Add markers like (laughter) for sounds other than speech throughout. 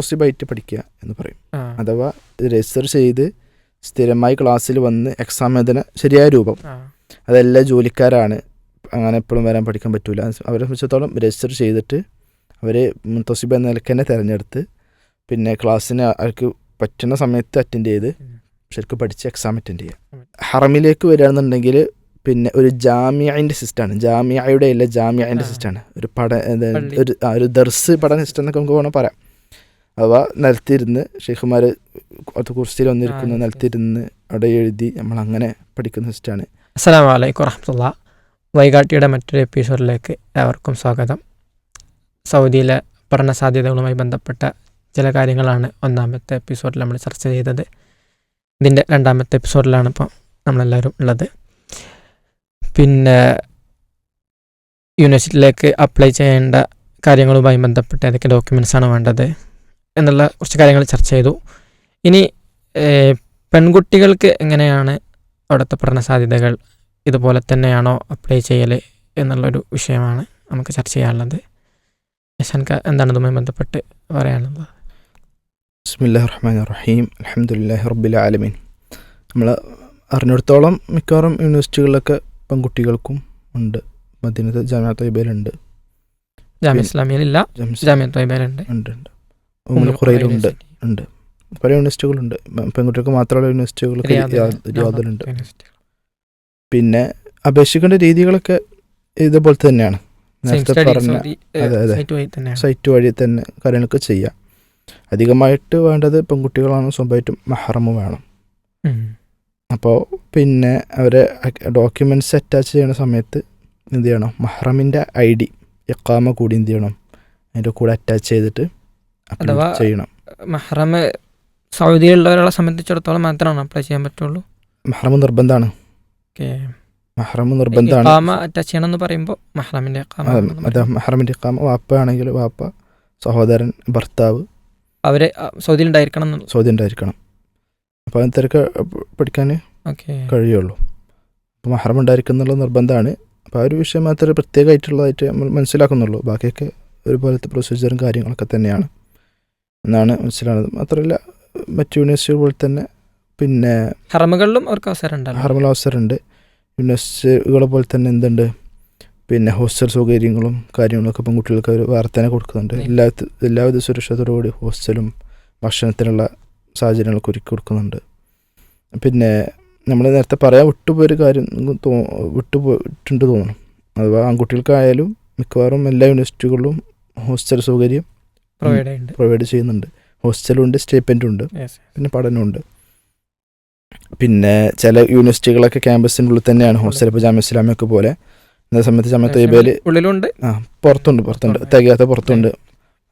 പോസിബിളായിട്ട് പഠിക്കുക എന്ന് പറയും. അഥവാ രജിസ്റ്റർ ചെയ്ത് സ്ഥിരമായി ക്ലാസ്സിൽ വന്ന് എക്സാം എഴുതുന്ന ശരിയായ രൂപം. അതെല്ലാ ജോലിക്കാരാണ്. അങ്ങനെ എപ്പോഴും വരാൻ പഠിക്കാൻ പറ്റൂല. അവരെ സംബന്ധിച്ചിടത്തോളം രജിസ്റ്റർ ചെയ്തിട്ട് അവർ മുത്തസിബ എന്ന നിലയ്ക്ക് തന്നെ തിരഞ്ഞെടുത്ത് പിന്നെ ക്ലാസ്സിന് അവർക്ക് പറ്റുന്ന സമയത്ത് അറ്റൻഡ് ചെയ്ത്. ശരിക്കും പഠിച്ച് എക്സാം അറ്റൻഡ് ചെയ്യുക. ഹറമിലേക്ക് വരികയാണെന്നുണ്ടെങ്കിൽ പിന്നെ ഒരു ജാമ്യന്റെ സിസ്റ്റമാണ് ജാമ്യയുടെ അല്ല ജാമ്യന്റെ. സിസ്റ്റമാണ് ഒരു പഠന ഒരു ഒരു ദർസ് പഠന സിസ്റ്റം എന്നൊക്കെ നമുക്ക് വേണം പറയാം. അഥവാ നിലത്തിരുന്ന് ഷെയ്ഖുമാർ അത് കുർസിയിൽ വന്നിരിക്കുന്നു നിലത്തിരുന്ന് അവിടെ എഴുതി നമ്മൾ അങ്ങനെ പഠിക്കുന്ന സിസ്റ്റാണ് അസ്സലാമു വലൈക്കും വറഹമുല്ല വൈകാട്ടിയുടെ മറ്റൊരു എപ്പിസോഡിലേക്ക് എല്ലാവർക്കും സ്വാഗതം. സൗദിയിലെ പഠന സാധ്യതകളുമായി ബന്ധപ്പെട്ട ചില കാര്യങ്ങളാണ് ഒന്നാമത്തെ എപ്പിസോഡിൽ നമ്മൾ ചർച്ച ചെയ്തത്. ഇതിന്റെ രണ്ടാമത്തെ എപ്പിസോഡിലാണ് ഇപ്പോൾ നമ്മളെല്ലാവരും ഉള്ളത്. പിന്നെ യൂണിവേഴ്സിറ്റിയിലേക്ക് അപ്ലൈ ചെയ്യേണ്ട കാര്യങ്ങളുമായി ബന്ധപ്പെട്ട് ഏതൊക്കെ ആണ് വേണ്ടത്? എന്നുള്ള കുറച്ച് കാര്യങ്ങൾ ചർച്ച ചെയ്തു. ഇനി പെൺകുട്ടികൾക്ക് എങ്ങനെയാണ് അവിടുത്തെ പഠന സാധ്യതകൾ ഇതുപോലെ തന്നെയാണോ അപ്ലൈ ചെയ്യൽ എന്നുള്ളൊരു വിഷയമാണ് നമുക്ക് ചർച്ച ചെയ്യാനുള്ളത്. യശാൻക എന്താണ് ഇതുമായി ബന്ധപ്പെട്ട് പറയാനുള്ളത്? ബിസ്മില്ലാഹി റഹ്മാൻ റഹീം അലഹമുല്ലാഹി റബ്ബിൽ ആലമീൻ. നമ്മൾ അറിഞ്ഞിടത്തോളം മിക്കവാറും യൂണിവേഴ്സിറ്റികളിലൊക്കെ പെൺകുട്ടികൾക്കും ഉണ്ട്. മദീനത്ത് ജാമ്യ തൊയ്ബയിലുണ്ട് ജാമ്യ ഇസ്ലാമിയിലില്ല ജാമ്യ തൊയ്ബയിലുണ്ട് ഉണ്ട് ഉണ്ട്. ഉമ്മുൽ ഖുറയിലുണ്ട് ഉണ്ട് പല യൂണിവേഴ്സിറ്റികളുണ്ട്. പെൺകുട്ടികൾക്ക് മാത്രമുള്ള യൂണിവേഴ്സിറ്റികളൊക്കെ യാതൊരുണ്ട് പിന്നെ അപേക്ഷിക്കേണ്ട രീതികളൊക്കെ ഇതുപോലെ തന്നെയാണ്. നേരത്തെ പറഞ്ഞ അതെ, അതെ. സൈറ്റ് വഴി തന്നെ കാര്യങ്ങളൊക്കെ ചെയ്യാം. അധികമായിട്ട് വേണ്ടത് പെൺകുട്ടികളാണ്. സ്വന്തമായിട്ടും മഹറമ് വേണം. അപ്പോൾ പിന്നെ അവരെ ഡോക്യുമെന്റ്സ് അറ്റാച്ച് ചെയ്യുന്ന സമയത്ത് എന്ത് ചെയ്യണം? മഹ്റമിന്റെ ഐ ഡി എക്കാമ കൂടി എന്ത് ചെയ്യണം? അതിന്റെ കൂടെ അറ്റാച്ച് ചെയ്തിട്ട് അഥവാ- ചെയ്യണം. മഹ്റം സൗദിയിലുള്ളവരെ സംബന്ധിച്ചിടത്തോളം മാത്രമാണ് അപ്ലൈ ചെയ്യാൻ പറ്റുള്ളൂ. മഹ്റമ് നിർബന്ധമാണ് മഹ്റമ് നിർബന്ധമാണ് അറ്റാച്ച് ചെയ്യണം എന്ന് പറയുമ്പോൾ മഹ്റമിന്റെ ഇഖാമ അതെ. മഹ്റമിന്റെ എക്കാമ വാപ്പ ആണെങ്കിൽ വാപ്പ സഹോദരൻ ഭർത്താവ്. അവരെ സൗദിയിൽ ഉണ്ടായിരിക്കണം സൗദി ഉണ്ടായിരിക്കണം. അപ്പോൾ അങ്ങനത്തെ പഠിക്കാൻ കഴിയുള്ളൂ. അപ്പോൾ മഹ്റം ഉണ്ടായിരിക്കുന്നുള്ള നിർബന്ധമാണ് അപ്പോൾ ആ ഒരു വിഷയം മാത്രമേ പ്രത്യേകമായിട്ടുള്ളതായിട്ട് നമ്മൾ മനസ്സിലാക്കുന്നുള്ളൂ. ബാക്കിയൊക്കെ ഒരുപോലത്തെ പ്രൊസീജിയറും കാര്യങ്ങളൊക്കെ തന്നെയാണ്. എന്നാണ് മനസ്സിലാകുന്നത്. മാത്രമല്ല മറ്റു യൂണിവേഴ്സിറ്റികൾ പോലെ തന്നെ പിന്നെ ഹറമുകളിലും അവർക്ക് അവസരം ഹർമൽ അവസരമുണ്ട്. യൂണിവേഴ്സിറ്റികളെ പോലെ തന്നെ എന്തുണ്ട്? പിന്നെ ഹോസ്റ്റൽ സൗകര്യങ്ങളും കാര്യങ്ങളൊക്കെ പെൺകുട്ടികൾക്ക് അവർ വേറെ തന്നെ കൊടുക്കുന്നുണ്ട്. എല്ലാ എല്ലാവിധ സുരക്ഷിതത്തോടുകൂടി ഹോസ്റ്റലും ഭക്ഷണത്തിനുള്ള സാഹചര്യങ്ങളൊക്കെ ഒരുക്കി കൊടുക്കുന്നുണ്ട്. പിന്നെ നമ്മൾ നേരത്തെ പറയാൻ വിട്ടുപോയൊരു കാര്യം തോ വിട്ടുപോയിട്ടുണ്ട് തോന്നണം അഥവാ ആൺകുട്ടികൾക്കായാലും മിക്കവാറും എല്ലാ യൂണിവേഴ്സിറ്റികളിലും ഹോസ്റ്റൽ സൗകര്യം പ്രൊവൈഡ് ചെയ്യുന്നുണ്ട് പ്രൊവൈഡ് ചെയ്യുന്നുണ്ട്. ഹോസ്റ്റലും ഉണ്ട് സ്റ്റേപ്പന്റും ഉണ്ട് പിന്നെ പഠനമുണ്ട്. പിന്നെ ചില യൂണിവേഴ്സിറ്റികളൊക്കെ ക്യാമ്പസിനുള്ളിൽ ഉള്ളിൽ തന്നെയാണ്. ഹോസ്റ്റൽ ഇപ്പോൾ ജാമ്യ ഇസ്ലാമിയൊക്കെ പോലെ. ഇന്ന സമയത്ത് ജാമ്യ ഉള്ളിലുണ്ട്. ആ പുറത്തുണ്ട് പുറത്തുണ്ട്. തികയാത്ത പുറത്തുണ്ട്.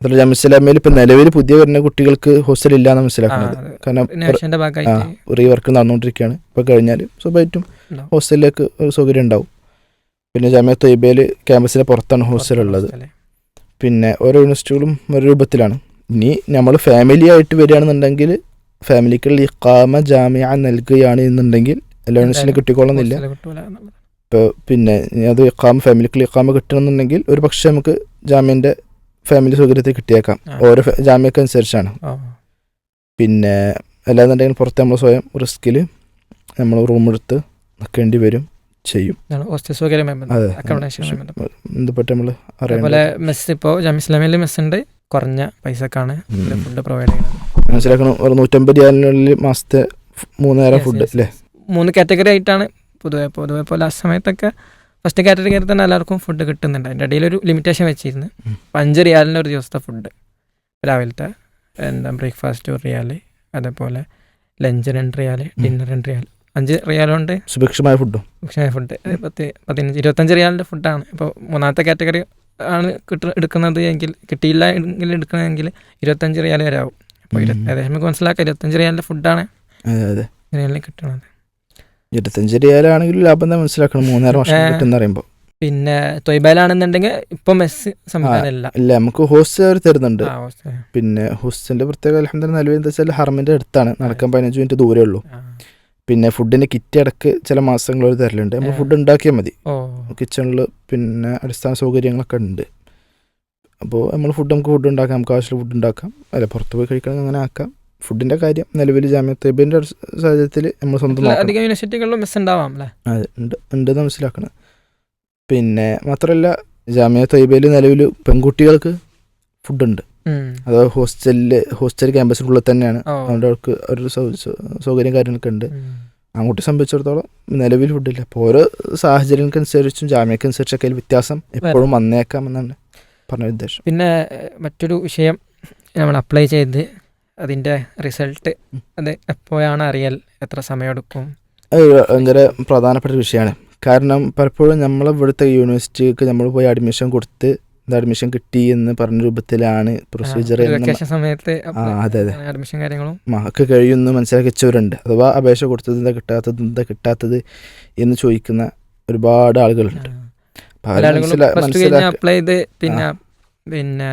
അതുപോലെ ജാമ്യ ഇസ്ലാമിയിൽ ഇപ്പം നിലവിൽ പുതിയ വരുന്ന കുട്ടികൾക്ക് ഹോസ്റ്റൽ ഇല്ലാന്ന് മനസ്സിലാക്കുന്നത് കാരണം ആ റീവർക്ക് നടന്നുകൊണ്ടിരിക്കുകയാണ്. ഇപ്പോൾ കഴിഞ്ഞാൽ സ്വാഭാവികമായിട്ടും. ഹോസ്റ്റലിലേക്ക് ഒരു സൗകര്യം ഉണ്ടാവും. പിന്നെ ജാമ്യ തയ്യബയിൽ ക്യാമ്പസിന് പുറത്താണ് ഹോസ്റ്റൽ ഉള്ളത്. പിന്നെ ഓരോ യൂണിവേഴ്സിറ്റികളും ഒരു രൂപത്തിലാണ്. ഇനി നമ്മൾ ഫാമിലി ആയിട്ട് വരികയാണെന്നുണ്ടെങ്കിൽ ഫാമിലിക്ക് ഇക്കാമ ജാമ്യ നൽകുകയാണ് എന്നുണ്ടെങ്കിൽ എല്ലാ യൂണിവേഴ്സിറ്റിയിലും കിട്ടിക്കോളുന്നില്ല ഹോസ്റ്റൽ ഇപ്പോൾ പിന്നെ അത് ഇഖാമ ഫാമിലിക്കുള്ള ഇഖാമ കിട്ടണമെന്നുണ്ടെങ്കിൽ ഒരു പക്ഷേ നമുക്ക് ജാമ്യന്റെ ഫാമിലി സൗകര്യത്തിൽ കിട്ടിയേക്കാം. ഓരോ ജാമ്യക്ക് അനുസരിച്ചാണ്. പിന്നെ അല്ലാന്നുണ്ടെങ്കിൽ പുറത്ത് നമ്മൾ സ്വയം റിസ്കിൽ നമ്മൾ റൂം എടുത്ത് നിൽക്കേണ്ടി വരും. ചെയ്യും. അതേപോലെ മെസ്സ് ഇപ്പോൾ ജാമ്യ ഇസ്ലാമിയിൽ മെസ്സ് ഉണ്ട് കുറഞ്ഞ പൈസക്കാണ് ഫുഡ് പ്രൊവൈഡ് ചെയ്യുന്നത്. മനസ്സിലാക്കണം ഒരു നൂറ്റമ്പത് റിയാലിനുള്ളിൽ മാസത്തെ മൂന്ന് നേരം ഫുഡ് അല്ലേ മൂന്ന് കാറ്റഗറി ആയിട്ടാണ് പൊതുവെ പൊതുവെ ഇപ്പോൾ ലാസ്റ്റ് സമയത്തൊക്കെ ഫസ്റ്റ് കാറ്റഗറി തന്നെ എല്ലാവർക്കും ഫുഡ് കിട്ടുന്നുണ്ട്. അതിന്റെ ഇടയിൽ ഒരു ലിമിറ്റേഷൻ വെച്ചിരുന്നു. അഞ്ച് റിയാലിന്റെ ഒരു ദിവസത്തെ ഫുഡ് രാവിലത്തെ എന്താ ബ്രേക്ക്ഫാസ്റ്റ് ഒരു റിയാൽ അതേപോലെ ലഞ്ച് രണ്ട് റിയാൽ ഡിന്നർ രണ്ട് റിയാൽ അഞ്ച് റിയാലുണ്ട്. സുഭിക്ഷമായ ഫുഡും. സുഭിക്ഷമായ ഫുഡ്. പത്ത് പതിനഞ്ച് ഇരുപത്തഞ്ച് റിയാലിന്റെ ഫുഡാണ്. ഇപ്പോൾ മൂന്നാമത്തെ കാറ്റഗറി ആണ് കിട്ട എടുക്കുന്നത് എങ്കിൽ കിട്ടിയില്ല എങ്കിൽ എടുക്കണമെങ്കിൽ ഇരുപത്തഞ്ച് റിയാൽ വരെ ആവും അപ്പോൾ. ഏകദേശം നമുക്ക് മനസ്സിലാക്കാം ഇരുപത്തഞ്ച് റിയാലിന്റെ ഫുഡാണ് റിയാലിന് കിട്ടുന്നത്. ഇരുപത്തഞ്ച് റിയാലാണെങ്കിൽ ലാഭം മനസ്സിലാക്കണം. മൂന്നേരം വർഷം. കിട്ടുന്ന പറയുമ്പോൾ പിന്നെ തൊയ്ബയിലാണെന്നുണ്ടെങ്കിൽ ഇപ്പൊ മെസ്സ് ഇല്ല നമുക്ക് ഹോസ്റ്റൽ അവർ തരുന്നുണ്ട്. പിന്നെ ഹോസ്റ്റലിന്റെ പ്രത്യേക അലഹമ്മദ് നിലവിൽ എന്താ വെച്ചാൽ ഹർമിന്റെ അടുത്താണ്. നടക്കാൻ പതിനഞ്ച് മിനിറ്റ് ദൂരേ ഉള്ളൂ. ആ. പിന്നെ ഫുഡിന്റെ കിറ്റ് അടക്ക് ചില മാസങ്ങൾ ഒരു തരലുണ്ട് നമ്മൾ. ഫുഡ് ഉണ്ടാക്കിയാൽ മതി. കിച്ചണിൽ പിന്നെ അടിസ്ഥാന സൗകര്യങ്ങളൊക്കെ ഉണ്ട്. അപ്പോൾ നമ്മൾ ഫുഡ് നമുക്ക് ഫുഡ് ഉണ്ടാക്കാം. നമുക്ക് ആവശ്യമുള്ള ഫുഡ് ഉണ്ടാക്കാം. അല്ല പുറത്ത് പോയി കഴിക്കണമെങ്കിൽ അങ്ങനെ ആക്കാം. ഫുഡിന്റെ കാര്യം നിലവിൽ ജാമ്യ തേബിന്റെ സാഹചര്യത്തിൽ നമ്മൾ സ്വന്തം അധികം യൂണിവേഴ്സിറ്റികളിലും മിസ് ഉണ്ടാവാം അല്ലേ? അതെ ഉണ്ട് ഉണ്ടെന്ന് മനസ്സിലാക്കണം. പിന്നെ മാത്രമല്ല ജാമ്യ തൈബയിൽ നിലവിൽ പെൺകുട്ടികൾക്ക് ഫുഡുണ്ട്. അത് ഹോസ്റ്റലിൽ ഹോസ്റ്റൽ ക്യാമ്പസിനുള്ളിൽ തന്നെയാണ്. അതുകൊണ്ട് അവർക്ക് ഒരു സൗകര്യം കാര്യങ്ങളൊക്കെ ഉണ്ട്. അങ്ങോട്ട് സംബന്ധിച്ചിടത്തോളം നിലവിൽ ഫുഡില്ല അപ്പോൾ ഓരോ സാഹചര്യങ്ങൾക്കനുസരിച്ചും ജാമ്യക്കനുസരിച്ചൊക്കെ അതിൽ വ്യത്യാസം എപ്പോഴും വന്നേക്കാം എന്നാണ് പറഞ്ഞ ഉദ്ദേശം. പിന്നെ മറ്റൊരു വിഷയം നമ്മൾ അപ്ലൈ ചെയ്ത് അതിന്റെ റിസൾട്ട്. അത് എപ്പോഴാണ് അറിയൽ? എത്ര സമയമെടുക്കും? അത് ഭയങ്കര പ്രധാനപ്പെട്ട ഒരു വിഷയമാണ്. കാരണം പലപ്പോഴും നമ്മളെ ഇവിടുത്തെ യൂണിവേഴ്സിറ്റിക്ക് നമ്മൾ പോയി അഡ്മിഷൻ കൊടുത്ത് അഡ്മിഷൻ കിട്ടി എന്ന് പറഞ്ഞ രൂപത്തിലാണ് പ്രൊസീജിയർ സമയത്ത് അതെ അതെ. അഡ്മിഷൻ കാര്യങ്ങളും? മാർക്ക് കഴിയുമെന്ന് മനസ്സിലാക്കി വെച്ചവരുണ്ട് അഥവാ അപേക്ഷ കൊടുത്തത് എന്താ കിട്ടാത്തത് എന്താ കിട്ടാത്തത് എന്ന് ചോദിക്കുന്ന ഒരുപാട് ആളുകളുണ്ട്. അപ്ലൈ ചെയ്ത് പിന്നെ പിന്നെ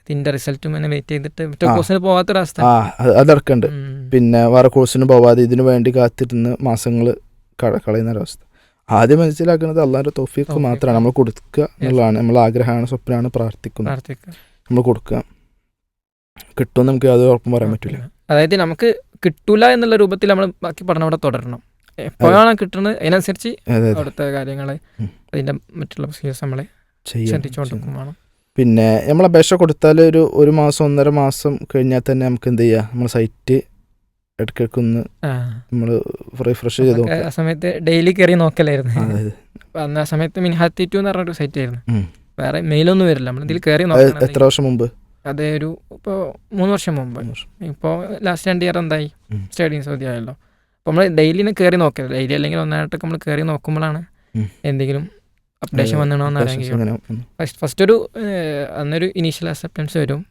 ഇതിന്റെ റിസൾട്ടും അങ്ങനെ വെയിറ്റ് ചെയ്തിട്ട് മറ്റേ. കോഴ്സിന് ആ അത് അതടക്കമുണ്ട് പിന്നെ വേറെ കോഴ്സിന് പോവാതെ ഇതിനു വേണ്ടി കാത്തിരുന്ന് മാസങ്ങൾ കളയുന്ന ഒരവസ്ഥ. ആദ്യം മനസ്സിലാക്കുന്നത് അള്ളാഹിന്റെ തോഫീക്ക്. മാത്രമാണ്. നമ്മൾ കൊടുക്കുക എന്നുള്ളതാണ്. നമ്മൾ ആഗ്രഹമാണ് സ്വപ്നമാണ് പ്രാർത്ഥിക്കുന്നത് നമ്മൾ കൊടുക്കുക. കിട്ടുമെന്ന് നമുക്ക് അത് ഉറപ്പും പറയാൻ പറ്റില്ല അതായത് നമുക്ക് കിട്ടൂല എന്നുള്ള രൂപത്തിൽ നമ്മൾ ബാക്കി പഠനം അവിടെ തുടരണം. എപ്പോഴാണ് കിട്ടുന്നത് അതിനനുസരിച്ച് അതെ അതെ. അവിടുത്തെ കാര്യങ്ങളെ. അതിന്റെ മറ്റുള്ള പ്രൊസീജിയേഴ്സ് നമ്മളെ ചെയ്യാം. ശ്രദ്ധിച്ചുകൊണ്ടിരിക്കും പിന്നെ നമ്മൾ അപേക്ഷ കൊടുത്താൽ ഒരു ഒരു മാസം ഒന്നര മാസം കഴിഞ്ഞാൽ തന്നെ നമുക്ക് എന്ത് ചെയ്യാം? നമ്മൾ സൈറ്റ് ഇടയ്ക്കിടയ്ക്ക് ഒന്ന് നമ്മൾ റിഫ്രഷ് ചെയ്ത് ആ സമയത്ത് ഡെയിലി കയറി നോക്കലായിരുന്നു. അന്ന് ആ സമയത്ത് മിൻഹാത്തി ടു എന്ന് പറഞ്ഞൊരു സൈറ്റ് ആയിരുന്നു. വേറെ മെയിലൊന്നും വരില്ല. നമ്മൾ ഇതിൽ കയറി നോക്കണം. എത്ര വർഷം മുമ്പ്? അതേ ഒരു ഇപ്പോൾ മൂന്ന് വർഷം മുമ്പ്. ഇപ്പോൾ ലാസ്റ്റ് രണ്ട് ഇയർ എന്തായി? സ്റ്റേഡിയം സൗദി ആയല്ലോ. അപ്പോൾ നമ്മൾ ഡെയിലി കയറി നോക്കരുത് ഡെയിലി അല്ലെങ്കിൽ ഒന്നായിട്ടൊക്കെ നമ്മൾ കയറി നോക്കുമ്പോഴാണ് എന്തെങ്കിലും അപ്ഡേഷൻ വന്നണമെന്ന് അറിയാൻ ഫസ്റ്റ് ഫസ്റ്റ് ഒരു അന്നൊരു ഇനീഷ്യൽ അക്സെപ്റ്റൻസ് വരും.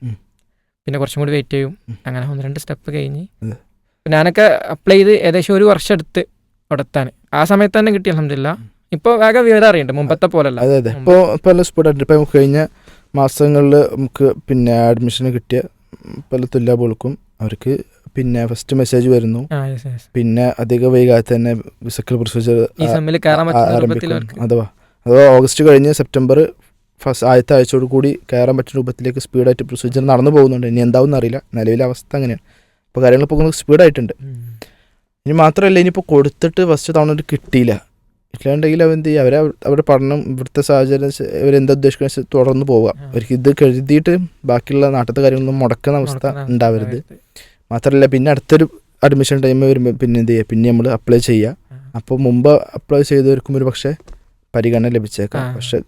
പിന്നെ കുറച്ചും കൂടി വെയിറ്റ് ചെയ്യും. അങ്ങനെ ഒന്ന് രണ്ട് സ്റ്റെപ്പ് കഴിഞ്ഞ് ഞാനൊക്കെ അപ്ലൈ ചെയ്ത് ഏകദേശം ഒരു വർഷം എടുത്ത് അവിടെ എത്താൻ ആ സമയത്ത് തന്നെ കിട്ടി അലഹമില്ല ഇപ്പോൾ വേഗം വിവരം അറിയണ്ട് മുമ്പത്തെ പോലല്ല അതെ അതെ. ഇപ്പോൾ പല സ്റ്റുഡന്റ് ഇപ്പോൾ കഴിഞ്ഞ മാസങ്ങളിൽ നമുക്ക് പിന്നെ അഡ്മിഷൻ കിട്ടിയ പല തുല്യാബുകൾക്കും അവർക്ക് പിന്നെ ഫസ്റ്റ് മെസ്സേജ് വരുന്നു. പിന്നെ അധിക വൈകാതെ തന്നെ വിസക്കൽ പ്രൊസീജിയർ ആരംഭിക്കും. അഥവാ അഥവാ ഓഗസ്റ്റ് കഴിഞ്ഞ് സെപ്റ്റംബർ ഫസ്റ്റ് ആദ്യത്തെ ആഴ്ചയോട് കൂടി കയറാൻ പറ്റുന്ന രൂപത്തിലേക്ക് സ്പീഡായിട്ട് പ്രൊസീജിയർ നടന്നു പോകുന്നുണ്ട്. ഇനി എന്താവും അറിയില്ല നിലവിലെ അവസ്ഥ അങ്ങനെയാണ്. അപ്പോൾ കാര്യങ്ങൾ പോകുന്നത് സ്പീഡായിട്ടുണ്ട്. ഇനി മാത്രമല്ല ഇനിയിപ്പോൾ കൊടുത്തിട്ട് ഫസ്റ്റ് തവണ ഒരു കിട്ടിയില്ല. ഇല്ലാണ്ടെങ്കിൽ എന്ത് ചെയ്യുക അവരെ അവരുടെ പഠനം ഇവിടുത്തെ സാഹചര്യം ഇവർ അവരെന്താ ഉദ്ദേശിക്കുന്ന തുടർന്ന് പോവുക. അവർക്ക് ഇത് കരുതിയിട്ട് ബാക്കിയുള്ള നാട്ടിലത്തെ കാര്യങ്ങളൊന്നും മുടക്കുന്ന അവസ്ഥ ഉണ്ടാവരുത്. മാത്രമല്ല പിന്നെ അടുത്തൊരു അഡ്മിഷൻ ടൈം വരുമ്പോൾ പിന്നെ എന്ത് ചെയ്യുക? പിന്നെ നമ്മൾ അപ്ലൈ ചെയ്യുക. അപ്പോൾ മുമ്പ് അപ്ലൈ ചെയ്തവർക്കും ഒരു പക്ഷേ പരിഗണന ലഭിച്ചേക്കാം. പക്ഷേ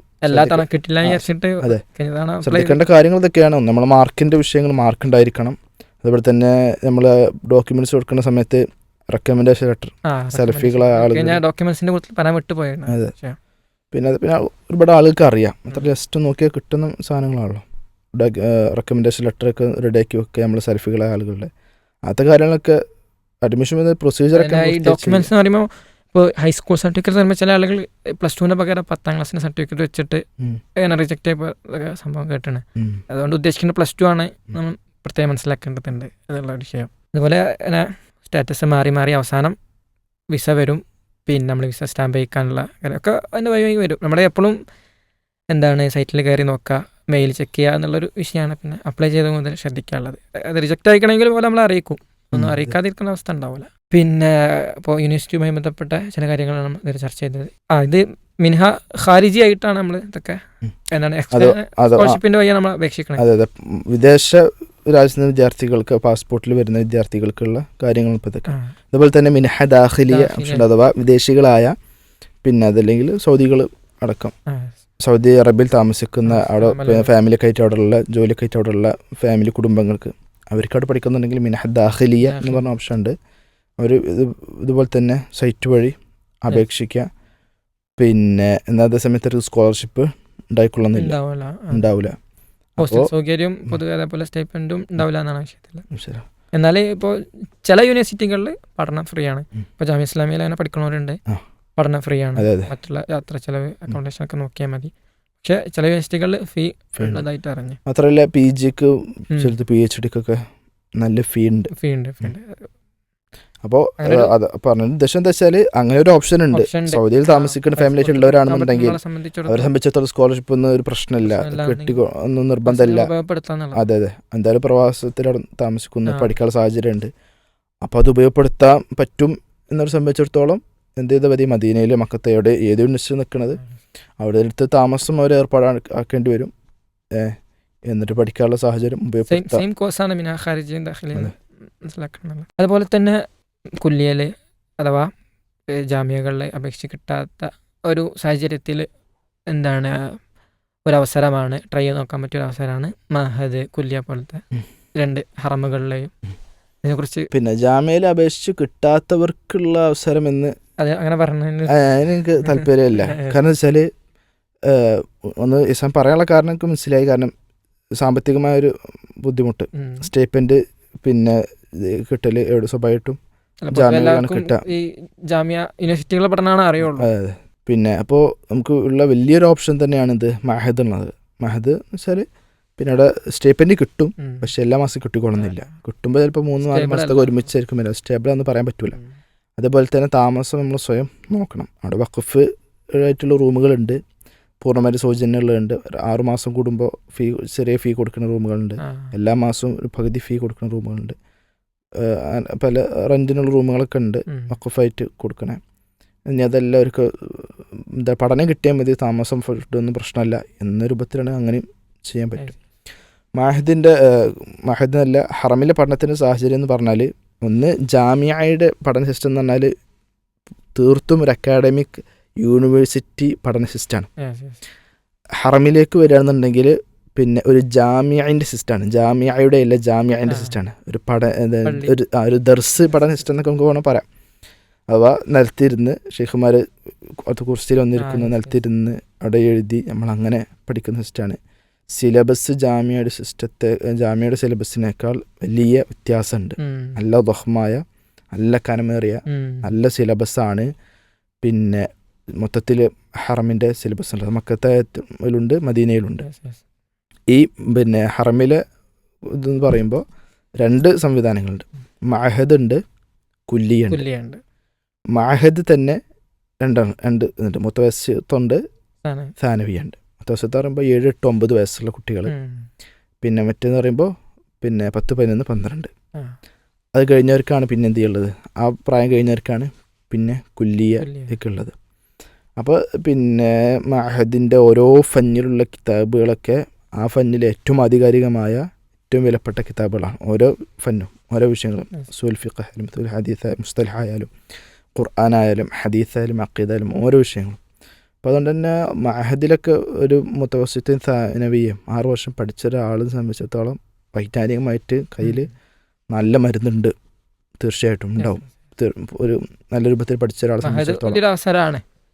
ശ്രദ്ധിക്കേണ്ട കാര്യങ്ങൾ ഇതൊക്കെയാണ്. നമ്മളെ മാർക്കിന്റെ വിഷയങ്ങൾ മാർക്ക് ഉണ്ടായിരിക്കണം. അതുപോലെ തന്നെ നമ്മൾ ഡോക്യുമെന്റ്സ് കൊടുക്കുന്ന സമയത്ത് റെക്കമെൻഡേഷൻ ലെറ്റർ സെൽഫികളെ. ആളുകൾ- ഡോക്യുമെന്റ്സിന്റെ കൂടുതൽ പറയാൻ വിട്ടുപോയിരുന്നു അതെ. പിന്നെ അത് പിന്നെ ഒരുപാട് ആളുകൾക്ക് അറിയാം അത്ര ജസ്റ്റ് നോക്കിയാൽ കിട്ടുന്ന സാധനങ്ങളാണല്ലോ. റെക്കമെൻഡേഷൻ ലെറ്ററൊക്കെ റെഡിയാക്കി വെക്കുക നമ്മൾ സെൽഫികളെ ആളുകളുടെ. അങ്ങനത്തെ കാര്യങ്ങളൊക്കെ അഡ്മിഷൻ പ്രൊസീജിയർ ഒക്കെ ഈ ഡോക്യുമെന്റ്സ് എന്ന് പറയുമ്പോൾ ഇപ്പോൾ ഹൈസ്കൂൾ സർട്ടിഫിക്കറ്റ് തരുമ്പോൾ ചില ആളുകൾ പ്ലസ് ടുവിന്റെ പകരം പത്താം ക്ലാസ്സിന്റെ സർട്ടിഫിക്കറ്റ് വെച്ചിട്ട് അങ്ങനെ റിജക്റ്റ് ആയ സംഭവം കേട്ടാണ് അതുകൊണ്ട് ഉദ്ദേശിക്കുന്ന പ്ലസ് ടു ആണ്. നമ്മൾ പ്രത്യേകം മനസ്സിലാക്കേണ്ടതുണ്ട് എന്നുള്ള വിഷയം. അതുപോലെ തന്നെ സ്റ്റാറ്റസ് മാറി മാറി അവസാനം വിസ വരും. പിന്നെ നമ്മൾ വിസ സ്റ്റാമ്പ് അയക്കാനുള്ള കാര്യമൊക്കെ അതിന്റെ വഴി വരും. നമ്മുടെ എപ്പോഴും എന്താണ് സൈറ്റിൽ കയറി നോക്കുക മെയിൽ ചെക്ക് ചെയ്യുക എന്നുള്ളൊരു വിഷയമാണ് പിന്നെ അപ്ലൈ ചെയ്ത മുതൽ ശ്രദ്ധിക്കാനുള്ളത്. അത് റിജക്റ്റ് ആയിക്കണമെങ്കിൽ പോലെ നമ്മൾ അറിയിക്കും. ഒന്നും. അറിയിക്കാതിരിക്കുന്ന അവസ്ഥ ഉണ്ടാവില്ല പിന്നെ ഇപ്പോൾ യൂണിവേഴ്സിറ്റിയുമായി ബന്ധപ്പെട്ട ചില കാര്യങ്ങളാണ് നമ്മൾ ഇതിൽ ചർച്ച ചെയ്തത്. ആ ഇത് മിൻഹ ഖാരിജി ആയിട്ടാണ് നമ്മൾ ഇതൊക്കെ എന്താണ് സ്കോളർഷിപ്പിന്റെ വഴിയാണ് നമ്മൾ അപേക്ഷിക്കുന്നത് വിദേശ രാജ്യത്ത് നിന്ന് വിദ്യാർത്ഥികൾക്ക് പാസ്പോർട്ടിൽ വരുന്ന വിദ്യാർത്ഥികൾക്കുള്ള കാര്യങ്ങൾ ഇപ്പോൾ ഇതൊക്കെ. അതുപോലെ തന്നെ മിനഹ ദാഖിലിയ. ഓപ്ഷൻ അഥവാ വിദേശികളായ പിന്നെ അതല്ലെങ്കിൽ സൗദികൾ അടക്കം. സൗദി അറേബ്യയിൽ താമസിക്കുന്ന അവിടെ ഫാമിലി. ഫാമിലിയൊക്കെ ആയിട്ട് അവിടെയുള്ള ജോലിയൊക്കെ ആയിട്ട് അവിടെയുള്ള ഫാമിലി കുടുംബങ്ങൾക്ക് അവർക്ക് അവിടെ പഠിക്കുന്നുണ്ടെങ്കിൽ മിനഹ ദാഖിലിയ എന്ന് പറഞ്ഞ ഓപ്ഷൻ ഉണ്ട്. അവർ ഇത് ഇതുപോലെ തന്നെ സൈറ്റ് വഴി അപേക്ഷിക്കുക. പിന്നെ എന്നാൽ അതേ സമയത്ത് ഒരു സ്കോളർഷിപ്പ് ഉണ്ടായിക്കൊള്ളുന്നില്ല. ഉണ്ടാവില്ല ഹോസ്റ്റൽ സൗകര്യം പൊതുവെ അതേപോലെ സ്റ്റൈപ്പന്റും ഉണ്ടാവില്ല എന്നാണ് വിഷയത്തിൽ എന്നാൽ ഇപ്പോൾ ചില യൂണിവേഴ്സിറ്റികളിൽ പഠനം ഫ്രീ ആണ്. ഇപ്പോൾ ജാമ്യ ഇസ്ലാമിയിൽ അങ്ങനെ പഠിക്കുന്നവരുണ്ട്. പഠനം ഫ്രീ ആണ്. മറ്റുള്ള യാത്ര ചെലവ് അക്കോമഡേഷൻ ഒക്കെ നോക്കിയാൽ മതി. പക്ഷേ ചില യൂണിവേഴ്സിറ്റികളിൽ ഫീ. ഉള്ളതായിട്ട് അറിഞ്ഞു. മാത്രമല്ല പി ജിക്ക് പി എച്ച് ഡിക്കൊക്കെ നല്ല ഫീ ഉണ്ട്. ഫീ ഉണ്ട് ഫീ ഉണ്ട്. അപ്പോൾ അങ്ങനെ അത് പറഞ്ഞ ഉദ്ദേശം എന്താ വെച്ചാൽ അങ്ങനെ ഒരു ഓപ്ഷൻ ഉണ്ട്. സൗദിയിൽ താമസിക്കുന്ന ഫാമിലി ഉള്ളവരാണെന്നുണ്ടെങ്കിൽ അവരെ സംബന്ധിച്ചിടത്തോളം സ്കോളർഷിപ്പ് ഒന്നും ഒരു പ്രശ്നമില്ല. കെട്ടി ഒന്നും നിർബന്ധമില്ല. അതെ അതെ. എന്തായാലും പ്രവാസത്തിൽ താമസിക്കുന്ന പഠിക്കാനുള്ള പഠിക്കാനുള്ള സാഹചര്യമുണ്ട്. അപ്പോൾ അത് ഉപയോഗപ്പെടുത്താൻ പറ്റും എന്നൊരു സംബന്ധിച്ചിടത്തോളം എന്ത് ചെയ്താൽ മതി. മദീനയിൽ മക്കത്തെ എവിടെ ഏത് യൂണിവേഴ്സിറ്റി നിൽക്കുന്നത് അവിടെ അടുത്ത് താമസം അവർ ഏർപ്പാടാക്കേണ്ടി വരും. എന്നിട്ട് പഠിക്കാനുള്ള സാഹചര്യം ഉപയോഗപ്പെടുത്താം. അതുപോലെ തന്നെ കുല്ലിയൽ അഥവാ ജാമ്യകളിൽ അപേക്ഷ കിട്ടാത്ത ഒരു സാഹചര്യത്തിൽ എന്താണ് ഒരവസരമാണ് ട്രൈ ചെയ്ത് നോക്കാൻ പറ്റിയ ഒരു അവസരമാണ് മഹദ് കുല്ലിയ പോലത്തെ രണ്ട് ഹറമുകളിലെയും അതിനെക്കുറിച്ച് പിന്നെ ജാമ്യയിൽ അപേക്ഷിച്ച് കിട്ടാത്തവർക്കുള്ള അവസരം എന്ന് അത് അങ്ങനെ പറഞ്ഞതിന് ആ, എനിക്ക് താല്പര്യമില്ല. (laughs) കാരണം വെച്ചാൽ ഒന്ന് ഇസാൻ പറയാനുള്ള കാരണം എനിക്ക് മനസ്സിലായി. കാരണം സാമ്പത്തികമായ ഒരു ബുദ്ധിമുട്ട് സ്റ്റേപ്പന്റ് പിന്നെ കിട്ടൽ കിട്ടൽ എവിടെ സ്വാഭാവികമായിട്ടും ജാമ്യകളാണ് എല്ലാവർക്കും. ഈ ജാമ്യ യൂണിവേഴ്സിറ്റികളെ പഠനമാണ് അറിയുള്ളൂ. അതെ പിന്നെ അപ്പോൾ നമുക്ക് ഉള്ള വലിയൊരു ഓപ്ഷൻ തന്നെയാണ് ഇത് മഹദ് ഉള്ളത് മഹദ് എന്ന് വെച്ചാൽ പിന്നെ അവിടെ സ്റ്റേപ്പന്റ് കിട്ടും പക്ഷെ എല്ലാ മാസം കിട്ടിക്കൊള്ളുന്നില്ല. കിട്ടുമ്പോൾ ചിലപ്പോൾ മൂന്ന് നാല് മാസത്തൊക്കെ ഒരുമിച്ചായിരിക്കും വരാം സ്റ്റേബിൾ എന്ന് പറയാൻ പറ്റില്ല. അതേപോലെ തന്നെ താമസം നമ്മൾ സ്വയം നോക്കണം. അവിടെ വഖഫ് ആയിട്ടുള്ള റൂമുകളുണ്ട്. പൂർണമായി സൗജന്യമുള്ളതുണ്ട്. ആറുമാസം ആറ് മാസം കൂടുമ്പോൾ ഫീ ചെറിയ ഫീ കൊടുക്കുന്ന റൂമുകളുണ്ട്. എല്ലാ മാസവും ഒരു പകുതി ഫീ കൊടുക്കുന്ന റൂമുകളുണ്ട്. പല റെന്റിനുള്ള റൂമുകളൊക്കെ ഉണ്ട്. വക്കഫായിട്ട് കൊടുക്കണേ. ഇനി അതെല്ലാം അവർക്ക് എന്താ പഠനം കിട്ടിയാൽ മതി താമസം ഫുഡൊന്നും പ്രശ്നമല്ല എന്ന രൂപത്തിലാണ് അങ്ങനെയും ചെയ്യാൻ പറ്റും. മാഹിദിന്റെ മാഹിദ് അല്ല ഹറമിലെ പഠനത്തിന്റെ സാഹചര്യം എന്ന് പറഞ്ഞാൽ ഒന്ന് ജാമ്യയുടെ പഠന സിസ്റ്റം എന്ന് പറഞ്ഞാൽ തീർത്തും ഒരു അക്കാഡമിക് യൂണിവേഴ്സിറ്റി പഠന സിസ്റ്റമാണ്. ഹറമിലേക്ക് വരികയാണെന്നുണ്ടെങ്കിൽ പിന്നെ ഒരു ജാമ്യന്റെ സിസ്റ്റമാണ് ജാമ്യയുടെ അല്ല ജാമ്യന്റെ. സിസ്റ്റമാണ് ഒരു പഠ ഒരു ഒരു ദർസ് പഠന സിസ്റ്റം എന്നൊക്കെ നമുക്ക് വേണം പറയാം അഥവാ നിലത്തിരുന്ന് ഷെയ്ഖുമാർ അത് കുറിച്ചിൽ വന്നിരിക്കുന്നു. നിലത്തിരുന്ന് അവിടെ എഴുതി നമ്മൾ അങ്ങനെ പഠിക്കുന്ന സിസ്റ്റമാണ് സിലബസ് ജാമ്യയുടെ സിസ്റ്റത്തെ ജാമ്യയുടെ സിലബസിനേക്കാൾ വലിയ വ്യത്യാസമുണ്ട്. നല്ല ദുഃഖമായ നല്ല കനമേറിയ. നല്ല സിലബസാണ് പിന്നെ മൊത്തത്തിൽ ഹറമിന്റെ സിലബസ് ഉണ്ട് മക്കത്തായത്തിലുണ്ട് മദീനയിലുണ്ട്. ഈ പിന്നെ ഹറമിലെ ഇതെന്ന് പറയുമ്പോൾ രണ്ട് സംവിധാനങ്ങളുണ്ട്. മഹദ് ഉണ്ട് കുല്ലിയുണ്ട് കുല്ലിയുണ്ട് മഹദ് തന്നെ രണ്ടാണ് രണ്ട് ഇതുണ്ട്. മുത്തവസ്യത്തുണ്ട് വയസ്സത്തുണ്ട് സാനവിയുണ്ട് മുത്തവസ്യത്ത് പറയുമ്പോൾ ഏഴ് എട്ട് ഒമ്പത് വയസ്സുള്ള കുട്ടികൾ പിന്നെ മറ്റേന്ന് പറയുമ്പോൾ പിന്നെ പത്ത് പതിനൊന്ന് പന്ത്രണ്ട്. അത് കഴിഞ്ഞവർക്കാണ് പിന്നെ എന്ത് ചെയ്യുള്ളത്? ആ പ്രായം കഴിഞ്ഞവർക്കാണ് പിന്നെ കുല്ലിയ കുല്ലിയ. ഒക്കെ ഉള്ളത്. അപ്പോൾ പിന്നെ മഹദിന്റെ ഓരോ ഫഞ്ഞിലുള്ള കിതാബുകളൊക്കെ ആ ഫന്നിൽ ഏറ്റവും ആധികാരികമായ ഏറ്റവും വിലപ്പെട്ട കിതാബുകളാണ്. ഓരോ ഫന്നും ഓരോ വിഷയങ്ങളും. സുൽഫിഖ് ആയാലും ഹദീസ് മുസ്തലഹായാലും ഖുർആാനായാലും ഹദീസായാലും അക്കീദായാലും ഓരോ വിഷയങ്ങളും. അപ്പോൾ അതുകൊണ്ട് തന്നെ മഹദിലൊക്കെ ഒരു മുത്തവസ്യത്തെയും നവിയും ആറു വർഷം പഠിച്ച ഒരാളെ സംബന്ധിച്ചിടത്തോളം വൈജ്ഞാനികമായിട്ട് കയ്യിൽ നല്ല മരുന്നുണ്ട്. തീർച്ചയായിട്ടും ഉണ്ടാവും. ഒരു നല്ല രൂപത്തിൽ പഠിച്ച ഒരാളെ സംബന്ധിച്ചിടത്തോളം.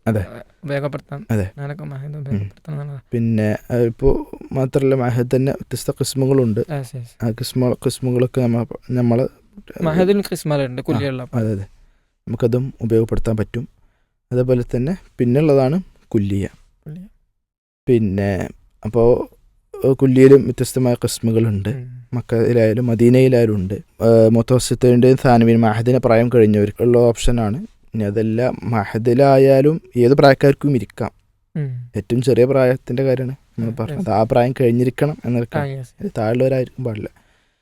അതെ. ഉപയോഗപ്പെടുത്താൻ അതെ. ഞാനൊക്കെ മഹദ് ഉപയോഗപ്പെടുത്തണം എന്നുള്ളതാ. പിന്നെ ഇപ്പോ മാത്രമല്ല മഹദ് തന്നെ വ്യത്യസ്ത കിസ്മുകളുണ്ട്. ആ കിസ്മ കിസ്മുകളൊക്കെ നമ്മൾ നമ്മൾ മഹദിന് ക്രിസ്മലുണ്ട് കുല്ലിയുള്ള അതെ അതെ നമുക്കതും ഉപയോഗപ്പെടുത്താൻ പറ്റും അതേപോലെ തന്നെ പിന്നുള്ളതാണ് കുല്ലിയ കുല്ലിയ. പിന്നെ അപ്പോൾ കുല്ലിയിലും വ്യത്യസ്തമായ ക്രിസ്മുകളുണ്ട് മക്കയിലായാലും മദീനയിലായാലും ഉണ്ട് മൊത്തവസ്യത്തിന്റെയും സാനുവിനും മഹദിനെ പ്രായം കഴിഞ്ഞവർക്കുള്ള ഓപ്ഷനാണ് ഇനി അതല്ല മഹദിലായാലും ഏത് പ്രായക്കാർക്കും ഇരിക്കാം. ഏറ്റവും ചെറിയ പ്രായത്തിന്റെ കാര്യമാണ്. നമ്മൾ ആ, പറഞ്ഞത് ആ പ്രായം കഴിഞ്ഞിരിക്കണം എന്നൊക്കെ. താഴെയുള്ളവരായിരിക്കും പാടില്ല.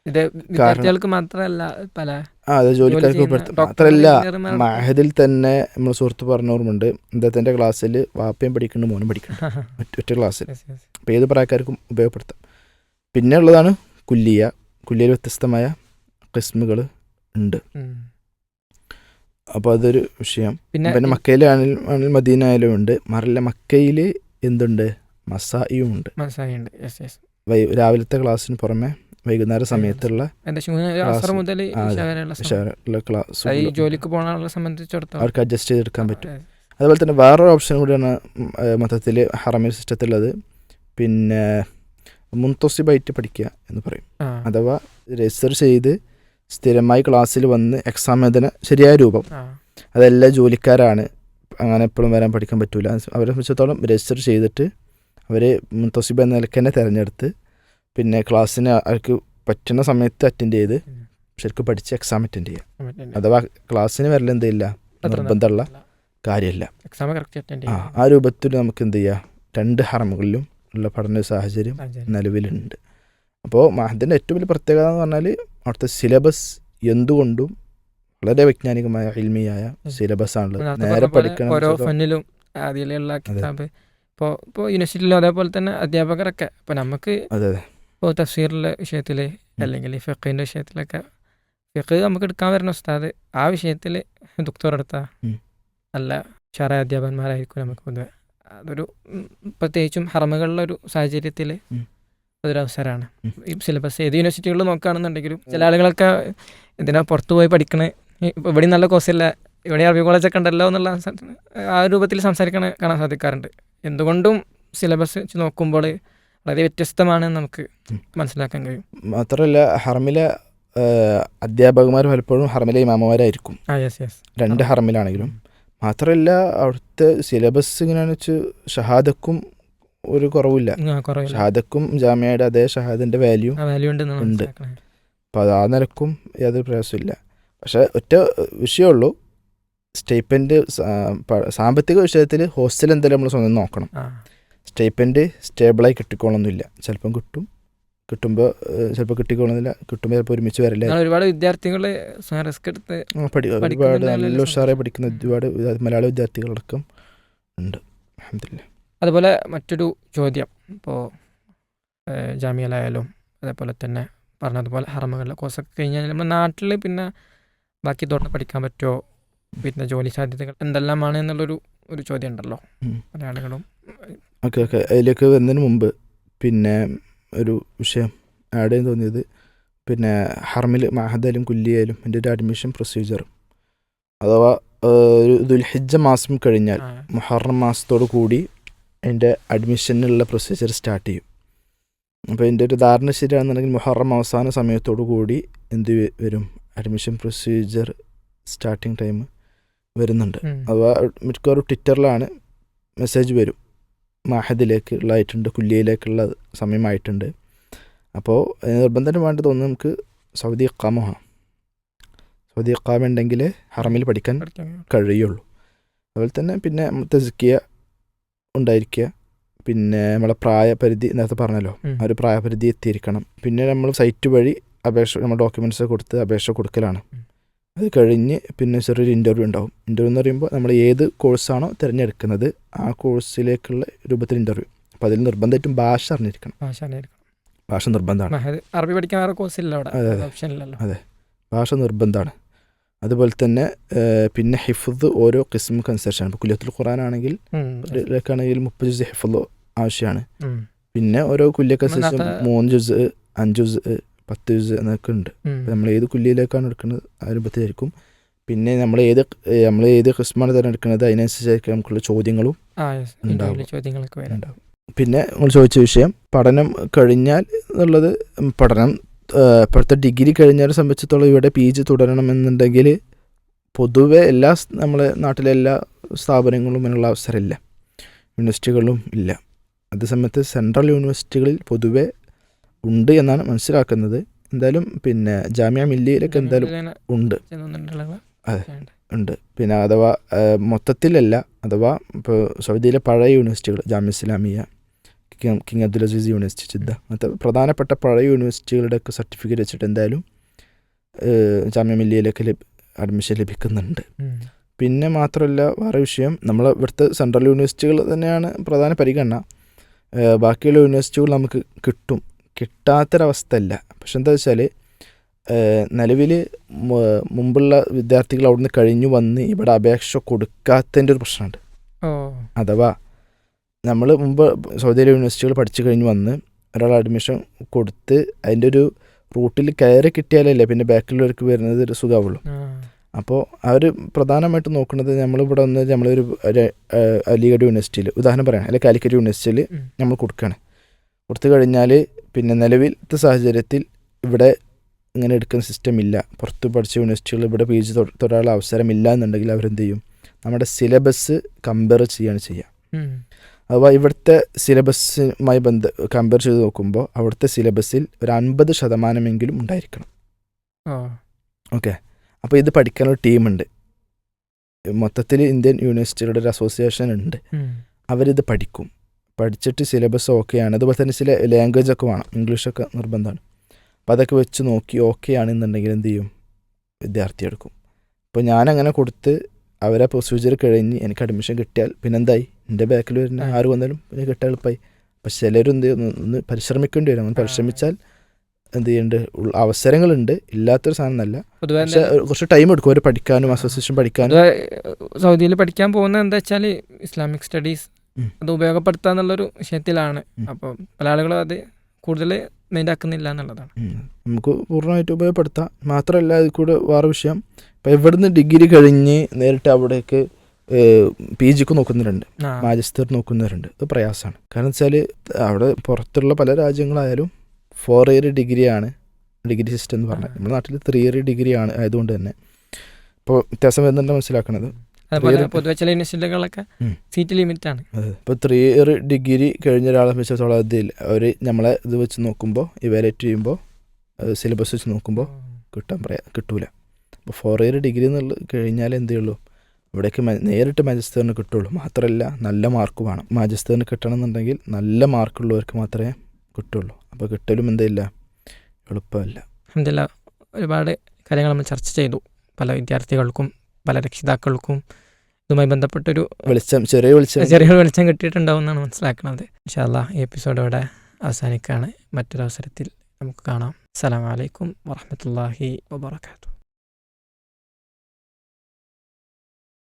ഇത് വിദ്യാർത്ഥികൾക്ക് മാത്രമല്ല പല അത് ജോലിക്കാർക്ക് മാത്രല്ല മാത്രമല്ല മഹദിൽ തന്നെ നമ്മൾ സുഹൃത്ത് പറഞ്ഞ ഓർമ്മയുണ്ട്. അദ്ദേഹത്തിന്റെ ക്ലാസ്സിൽ വാപ്പയും പഠിക്കുന്നുണ്ട് മോനും പഠിക്കുന്നുണ്ട്. (laughs) ഒറ്റ ക്ലാസ്സിൽ. അപ്പോൾ ഏത് പ്രായക്കാർക്കും ഉപയോഗപ്പെടുത്താം. പിന്നെ ഉള്ളതാണ് കുല്ലിയ. കുല്ലിയയിൽ വ്യത്യസ്തമായ കിസ്മുകൾ ഉണ്ട്. അപ്പോൾ അതൊരു വിഷയം. പിന്നെ പിന്നെ മക്കയിലാണെങ്കിലും ആണെങ്കിലും മദീന ആയാലും ഉണ്ട്. മറില്ല മക്കയിൽ എന്തുണ്ട്? മസായിയും ഉണ്ട്. മസായിണ്ട് യെസ് യെസ് വൈ രാവിലത്തെ ക്ലാസ്സിന് പുറമെ വൈകുന്നേര സമയത്തുള്ള മുതൽ ക്ലാസ്. ജോലിക്ക് പോകാനുള്ള സംബന്ധിച്ചിടത്തോളം. അവർക്ക് അഡ്ജസ്റ്റ് ചെയ്തെടുക്കാൻ പറ്റും. അതുപോലെ തന്നെ വേറൊരു ഓപ്ഷൻ കൂടിയാണ് മൊത്തത്തിൽ ഹറമിൽ സിസ്റ്റത്തിലുള്ളത് പിന്നെ മുൻതൊസിബായിട്ട് പഠിക്കുക എന്ന് പറയും. അഥവാ രജിസ്റ്റർ ചെയ്ത് സ്ഥിരമായി ക്ലാസ്സിൽ വന്ന് എക്സാം എഴുതുന്ന ശരിയായ രൂപം. അതെല്ലാം ജോലിക്കാരാണ്. അങ്ങനെ എപ്പോഴും വരാൻ പഠിക്കാൻ പറ്റൂല. അവരെ സംബന്ധിച്ചിടത്തോളം രജിസ്റ്റർ ചെയ്തിട്ട് അവർ മുൻതോസിബ എന്ന നിലയ്ക്ക് തന്നെ തിരഞ്ഞെടുത്ത് പിന്നെ ക്ലാസ്സിന് അവർക്ക് പറ്റുന്ന സമയത്ത് അറ്റൻഡ് ചെയ്ത്. ശരിക്കും പഠിച്ച് എക്സാം അറ്റൻഡ് ചെയ്യുക അഥവാ ക്ലാസ്സിന് വരൽ എന്തില്ല. നിർബന്ധമുള്ള കാര്യമില്ല ആ ആ രൂപത്തിൽ നമുക്ക് എന്ത് ചെയ്യാം? രണ്ട് ഹറമുകളിലും ഉള്ള പഠന സാഹചര്യം. നിലവിലുണ്ട്. അപ്പോൾ മഹദിന്റെ ഏറ്റവും വലിയ പ്രത്യേകത എന്ന് പറഞ്ഞാൽ അവിടുത്തെ സിലബസ് എന്തുകൊണ്ടും വളരെ വൈജ്ഞാനികമായ അൽമിയായ സിലബസ് ആണുള്ളത്. നേരെ പഠിക്കണം ഓരോ ഫണ്ണിലും ആദ്യമുള്ള ഫന്നിലും അതിലുള്ള കിതാബ്. ഇപ്പോൾ ഇപ്പോൾ യൂണിവേഴ്സിറ്റിയിലും അതേപോലെ തന്നെ അധ്യാപകരൊക്കെ. ഇപ്പോൾ നമുക്ക് ഇപ്പോൾ തഫ്സീറിലെ വിഷയത്തിൽ അല്ലെങ്കിൽ ഫിഖിന്റെ വിഷയത്തിലൊക്കെ ഫിഖ് നമുക്ക് എടുക്കാൻ വരുന്ന ഉസ്താദ് ആ വിഷയത്തിൽ ദുക്തർ എടുത്ത. നല്ല ഉഷാറായ അധ്യാപകന്മാരായിരിക്കും നമുക്ക് പൊതുവെ. അതൊരു പ്രത്യേകിച്ചും ഹർമ്മകളിലൊരു സാഹചര്യത്തിൽ ഉം. അതൊരു അവസരമാണ് ഉം. ഈ സിലബസ് ഏത് യൂണിവേഴ്സിറ്റികളിൽ നോക്കുകയാണെന്നുണ്ടെങ്കിലും ചില ആളുകളൊക്കെ ഇതിനാ പുറത്ത് പോയി പഠിക്കണ. ഇപ്പോൾ ഇവിടെ നല്ല കോഴ്സില്ല ഇവിടെ അറബി കോളേജൊക്കെ ഉണ്ടല്ലോ എന്നുള്ള ആ രൂപത്തിൽ സംസാരിക്കണ കാണാൻ സാധിക്കാറുണ്ട്. എന്തുകൊണ്ടും സിലബസ് വെച്ച് നോക്കുമ്പോൾ വളരെ വ്യത്യസ്തമാണ് നമുക്ക് മനസ്സിലാക്കാൻ കഴിയും. മാത്രമല്ല ഹർമിലെ അധ്യാപകന്മാർ പലപ്പോഴും ഹർമിലെ ഇമാമമാരായിരിക്കും രണ്ട് ഹർമിലാണെങ്കിലും. മാത്രമല്ല അവിടുത്തെ സിലബസ് ഇങ്ങനെയാണെന്ന് വെച്ച് ഷഹാദക്കും ഒരു കുറവില്ല. ഷഹാദക്കും ജാമ്യയുടെ അതേ ഷഹാദിന്റെ വാല്യൂ ഉണ്ട്. അപ്പൊ അപ്പോൾ അത് ആ നിലക്കും യാതൊരു പ്രയാസമില്ല പക്ഷേ ഒറ്റ വിഷയമുള്ളൂ. സ്റ്റേപ്പന്റ് സാമ്പത്തിക വിഷയത്തിൽ ഹോസ്റ്റൽ എന്തായാലും നമ്മൾ സ്വന്തം നോക്കണം. സ്റ്റേപ്പന്റ് സ്റ്റേബിളായി കിട്ടിക്കോളൊന്നുമില്ല ചിലപ്പം കിട്ടും. കിട്ടുമ്പോൾ ചിലപ്പോൾ കിട്ടിക്കോളുന്നില്ല കിട്ടുമ്പോൾ ചിലപ്പോൾ ഒരുമിച്ച് വരില്ല. ഒരുപാട് വിദ്യാർത്ഥികൾ റിസ്ക് എടുത്ത് ഒരുപാട് നല്ല ഉഷാറായി പഠിക്കുന്ന. ഒരുപാട് മലയാള വിദ്യാർത്ഥികളടക്കം ഉണ്ട്. അൽഹംദുലില്ലാ അതുപോലെ മറ്റൊരു ചോദ്യം. ഇപ്പോൾ ജാമ്യയിലായാലും അതേപോലെ തന്നെ പറഞ്ഞതുപോലെ ഹറമുകളിലെ കോഴ്സൊക്കെ കഴിഞ്ഞാൽ നമ്മുടെ നാട്ടിൽ പിന്നെ ബാക്കി തുടർന്ന് പഠിക്കാൻ പറ്റുമോ? പിന്നെ ജോലി സാധ്യതകൾ എന്തെല്ലാമാണ് എന്നുള്ളൊരു ഒരു ചോദ്യം ഉണ്ടല്ലോ. മലയാളികളും. പല ആളുകളും ഓക്കെ ഓക്കെ. അതിലേക്ക് വരുന്നതിന് മുമ്പ് പിന്നെ ഒരു വിഷയം ആഡ് ചെയ്യാൻ തോന്നിയത് പിന്നെ ഹർമിൽ മഹദായാലും കുല്ലിയായാലും എന്റെ ഒരു അഡ്മിഷൻ പ്രൊസീജിയറും അഥവാ ഒരു ദുൽഹിജ മാസം കഴിഞ്ഞാൽ മുഹറം മാസത്തോടു കൂടി എന്റെ അഡ്മിഷനുള്ള പ്രൊസീജിയർ സ്റ്റാർട്ട് ചെയ്യും. അപ്പോൾ എന്റെ ഒരു ധാരണ ശരിയാണെന്നുണ്ടെങ്കിൽ മുഹറം അവസാന സമയത്തോടു കൂടി എന്ത് വരും? അഡ്മിഷൻ പ്രൊസീജിയർ സ്റ്റാർട്ടിങ് ടൈം വരുന്നുണ്ട്. അപ്പോൾ അഥവാ മിക്കവാറും ട്വിറ്ററിലാണ് മെസ്സേജ് വരും. മാഹദിലേക്ക് ഉള്ളതായിട്ടുണ്ട് കുല്യയിലേക്കുള്ള സമയമായിട്ടുണ്ട്. അപ്പോൾ നിർബന്ധം വേണ്ടത് ഒന്ന് നമുക്ക് സൗദി ഇക്കാമ സൗദി അക്കാമുണ്ടെങ്കിൽ ഹറമിൽ പഠിക്കാൻ കഴിയുള്ളൂ. അതുപോലെ തന്നെ പിന്നെ തെസിക്കുക ഉണ്ടായിരിക്കുക. പിന്നെ നമ്മളെ പ്രായപരിധി നേരത്തെ പറഞ്ഞല്ലോ. ആ ഒരു പ്രായപരിധി എത്തിയിരിക്കണം. പിന്നെ നമ്മൾ സൈറ്റ് വഴി അപേക്ഷ നമ്മൾ ഡോക്യുമെന്റ്സ് കൊടുത്ത് അപേക്ഷ കൊടുക്കലാണ്. അത് കഴിഞ്ഞ് പിന്നെ ചെറിയൊരു ഇന്റർവ്യൂ ഉണ്ടാവും. ഇന്റർവ്യൂ എന്ന് പറയുമ്പോൾ നമ്മൾ ഏത് കോഴ്സാണോ തിരഞ്ഞെടുക്കുന്നത് ആ കോഴ്സിലേക്കുള്ള രൂപത്തിൽ ഇന്റർവ്യൂ. അപ്പോൾ അതിൽ നിർബന്ധമായിട്ടും ഭാഷ അറിഞ്ഞിരിക്കണം. ഭാഷ നിർബന്ധമാണ്. അറബി പഠിക്കാൻ വേറെ കോഴ്സ് ഇല്ല അവിടെ. അതെ, ഭാഷ നിർബന്ധമാണ്. അതുപോലെ തന്നെ പിന്നെ ഹിഫുദ് ഓരോ കിസ്മുക്ക് അനുസരിച്ചാണ്. ഇപ്പോൾ കുല്യത്തുൽ ഖുറാൻ ആണെങ്കിൽ ഉം. ാണെങ്കിൽ മുപ്പത് ജുസ് ഹിഫുദ് ആവശ്യമാണ്. പിന്നെ ഓരോ കുല്യൊക്കെ അനുസരിച്ച് മൂന്ന് ജുസ് അഞ്ച് ജുസ് പത്ത് ജുസ് എന്നൊക്കെ ഉണ്ട്. നമ്മൾ ഏത് കുല്യയിലേക്കാണ് എടുക്കുന്നത് ആ രൂപത്തിലായിരിക്കും പിന്നെ നമ്മൾ ഏത് നമ്മൾ ഏത് കിസ്മാണ് തിരഞ്ഞെടുക്കുന്നത് അതിനനുസരിച്ചായിരിക്കും നമുക്കുള്ള ചോദ്യങ്ങളും ചോദ്യങ്ങളൊക്കെ ഉണ്ടാവും പിന്നെ നമ്മൾ ചോദിച്ച വിഷയം പഠനം കഴിഞ്ഞാൽ എന്നുള്ളത് പഠനം ഇപ്പോഴത്തെ ഡിഗ്രി കഴിഞ്ഞവരെ സംബന്ധിച്ചിടത്തോളം ഇവിടെ പി ജി തുടരണമെന്നുണ്ടെങ്കിൽ പൊതുവെ എല്ലാ നമ്മളെ നാട്ടിലെ എല്ലാ സ്ഥാപനങ്ങളും അതിനുള്ള അവസരമില്ല. യൂണിവേഴ്സിറ്റികളിലും ഇല്ല. അതേസമയത്ത് സെൻട്രൽ യൂണിവേഴ്സിറ്റികളിൽ പൊതുവെ ഉണ്ട് എന്നാണ് മനസ്സിലാക്കുന്നത്. എന്തായാലും പിന്നെ ജാമ്യ മില്ലിയിലൊക്കെ എന്തായാലും ഉണ്ട്. അതെ. ഉണ്ട്. പിന്നെ അഥവാ മൊത്തത്തിലല്ല അഥവാ ഇപ്പോൾ സൗദിയിലെ പഴയ യൂണിവേഴ്സിറ്റികൾ Jamia Islamia King Abdul Aziz University Jeddah അങ്ങനത്തെ പ്രധാനപ്പെട്ട പഴയ യൂണിവേഴ്സിറ്റികളുടെയൊക്കെ സർട്ടിഫിക്കറ്റ് വെച്ചിട്ട് എന്തായാലും ജാമ്യ മില്ലിയയിലേക്ക് അഡ്മിഷൻ ലഭിക്കുന്നുണ്ട്. പിന്നെ മാത്രമല്ല വേറെ വിഷയം. നമ്മൾ ഇവിടുത്തെ സെൻട്രൽ യൂണിവേഴ്സിറ്റികൾ തന്നെയാണ് പ്രധാന പരിഗണന. ബാക്കിയുള്ള യൂണിവേഴ്സിറ്റികൾ നമുക്ക് കിട്ടും. കിട്ടാത്തൊരവസ്ഥയല്ല. പക്ഷെ എന്താ വെച്ചാൽ നിലവിൽ മുമ്പുള്ള വിദ്യാർത്ഥികൾ അവിടുന്ന് കഴിഞ്ഞു വന്ന് ഇവിടെ അപേക്ഷ കൊടുക്കാത്തതിന്റെ ഒരു പ്രശ്നമുണ്ട്. അഥവാ നമ്മൾ മുമ്പ് സൗദി അറേബ്യ യൂണിവേഴ്സിറ്റികൾ പഠിച്ചു കഴിഞ്ഞ് വന്ന് ഒരാൾ അഡ്മിഷൻ കൊടുത്ത് അതിന്റെ ഒരു റൂട്ടിൽ കയറി കിട്ടിയാലല്ലേ പിന്നെ ബാക്കിലുള്ളവർക്ക് വരുന്നത് ഒരു സുഖമാവുള്ളൂ. അപ്പോൾ അവർ പ്രധാനമായിട്ടും നോക്കുന്നത് നമ്മളിവിടെ വന്ന് നമ്മളൊരു അലിഗഡ് യൂണിവേഴ്സിറ്റിയിൽ ഉദാഹരണം പറയാം. അല്ലെങ്കിൽ കാലിക്കറ്റ് യൂണിവേഴ്സിറ്റിയിൽ നമ്മൾ കൊടുക്കുകയാണ് കൊടുത്തു കഴിഞ്ഞാൽ പിന്നെ നിലവിലത്തെ സാഹചര്യത്തിൽ ഇവിടെ ഇങ്ങനെ എടുക്കുന്ന സിസ്റ്റം ഇല്ല. പുറത്ത് പഠിച്ച യൂണിവേഴ്സിറ്റികൾ ഇവിടെ പി ജി തൊടാനുള്ള അവസരമില്ല എന്നുണ്ടെങ്കിൽ അവരെന്ത് ചെയ്യും? നമ്മുടെ സിലബസ് കമ്പയർ ചെയ്യുകയാണ് ചെയ്യുക. അഥവാ ഇവിടുത്തെ സിലബസുമായി ബന്ധ കമ്പയർ ചെയ്ത് നോക്കുമ്പോൾ അവിടുത്തെ സിലബസിൽ ഒരു അൻപത് ശതമാനമെങ്കിലും ഉണ്ടായിരിക്കണം. ഓക്കെ. അപ്പോൾ ഇത് പഠിക്കാനുള്ള ടീമുണ്ട്. മൊത്തത്തിൽ ഇന്ത്യൻ യൂണിവേഴ്സിറ്റികളുടെ ഒരു അസോസിയേഷൻ ഉണ്ട്. അവരിത് പഠിക്കും. പഠിച്ചിട്ട് സിലബസ് ഓക്കെയാണ് അതുപോലെ തന്നെ ചില ലാംഗ്വേജ് ഒക്കെ വേണം. ഇംഗ്ലീഷൊക്കെ നിർബന്ധമാണ്. അപ്പോൾ അതൊക്കെ വെച്ച് നോക്കി ഓക്കെ ആണെന്നുണ്ടെങ്കിൽ എന്ത് ചെയ്യും? വിദ്യാർത്ഥി എടുക്കും അപ്പോൾ ഞാനങ്ങനെ കൊടുത്ത് അവരെ പ്രൊസീജിയർ കഴിഞ്ഞ് എനിക്ക് അഡ്മിഷൻ കിട്ടിയാൽ പിന്നെന്തായി എന്റെ ബാക്കിൽ വരുന്ന. ആര് വന്നാലും പിന്നെ കിട്ടാൻ എളുപ്പമായി പക്ഷെ ചിലരും എന്ത് ഒന്ന് പരിശ്രമിക്കേണ്ടി വരും. പരിശ്രമിച്ചാൽ എന്ത് ചെയ്യുന്നുണ്ട് അവസരങ്ങളുണ്ട്. ഇല്ലാത്തൊരു സാധനം എന്നല്ല പക്ഷെ കുറച്ച് ടൈം എടുക്കും അവർ പഠിക്കാനും അസോസിയേഷൻ പഠിക്കാനും. സൗദിയിൽ പഠിക്കാൻ പോകുന്നത് എന്താ വെച്ചാൽ ഇസ്ലാമിക് സ്റ്റഡീസ് അത് ഉപയോഗപ്പെടുത്താന്നുള്ളൊരു വിഷയത്തിലാണ്. അപ്പം പല ആളുകളും അത് കൂടുതൽ മൈൻഡ് ആക്കുന്നില്ല എന്നുള്ളതാണ്. നമുക്ക് പൂർണമായിട്ട് ഉപയോഗപ്പെടുത്താം. മാത്രമല്ല അതിൽ കൂടെ വേറെ വിഷയം. ഇപ്പം ഇവിടുന്ന് ഡിഗ്രി കഴിഞ്ഞ് നേരിട്ട് അവിടേക്ക് പി ജിക്ക് നോക്കുന്നവരുണ്ട്. മാജിസ്റ്റർ നോക്കുന്നവരുണ്ട്. അത് പ്രയാസമാണ്. കാരണം വെച്ചാൽ അവിടെ പുറത്തുള്ള പല രാജ്യങ്ങളായാലും ഫോർ ഇയർ ഡിഗ്രിയാണ് ഡിഗ്രി സിസ്റ്റം എന്ന് പറഞ്ഞാൽ. നമ്മുടെ നാട്ടിൽ ത്രീ ഇയർ ഡിഗ്രിയാണ് ആയതുകൊണ്ട് തന്നെ. ഇപ്പോൾ വ്യത്യാസം വരുന്നുണ്ട് മനസ്സിലാക്കണത്. അതുപോലെ ചില യൂണിവേഴ്സിറ്റികളൊക്കെ സീറ്റ് ലിമിറ്റ് ആണ് ഇപ്പോൾ ത്രീ ഇയർ ഡിഗ്രി കഴിഞ്ഞ ഒരാളെ സംബന്ധിച്ചിടത്തോളം അതിൽ അവർ നമ്മളെ ഇത് വെച്ച് നോക്കുമ്പോൾ ഇവാലുവേറ്റ് ചെയ്യുമ്പോൾ സിലബസ് വെച്ച് നോക്കുമ്പോൾ കിട്ടാൻ പറയാ കിട്ടൂല. അപ്പോൾ ഫോർ ഇയർ ഡിഗ്രി എന്നുള്ളത് കഴിഞ്ഞാൽ എന്തേ ഉള്ളൂ ഇവിടേക്ക് നേരിട്ട് മാജിസ്റ്ററിന് കിട്ടുള്ളൂ. മാത്രമല്ല നല്ല മാർക്ക് വേണം. മാജിസ്റ്ററിന് കിട്ടണം എന്നുണ്ടെങ്കിൽ നല്ല മാർക്കുള്ളവർക്ക് മാത്രമേ കിട്ടുള്ളൂ. അപ്പോൾ കിട്ടലും എന്തില്ല എളുപ്പമല്ല. എന്തെല്ലാം? ഒരുപാട് കാര്യങ്ങൾ നമ്മൾ ചർച്ച ചെയ്തു. പല വിദ്യാർത്ഥികൾക്കും പല രക്ഷിതാക്കൾക്കും ഇതുമായി ബന്ധപ്പെട്ടൊരു വെളിച്ചം ചെറിയ വെളിച്ചം. ചെറിയൊരു വെളിച്ചം കിട്ടിയിട്ടുണ്ടാവും എന്നാണ് മനസ്സിലാക്കുന്നത്. ഇൻഷാല്ല ഈ എപ്പിസോഡ് ഇവിടെ അവസാനിക്കുകയാണ്. മറ്റൊരവസരത്തിൽ നമുക്ക് കാണാം. അസ്സലാമു അലൈക്കും വറഹമത്തല്ലാഹി വബർക്കാത്തു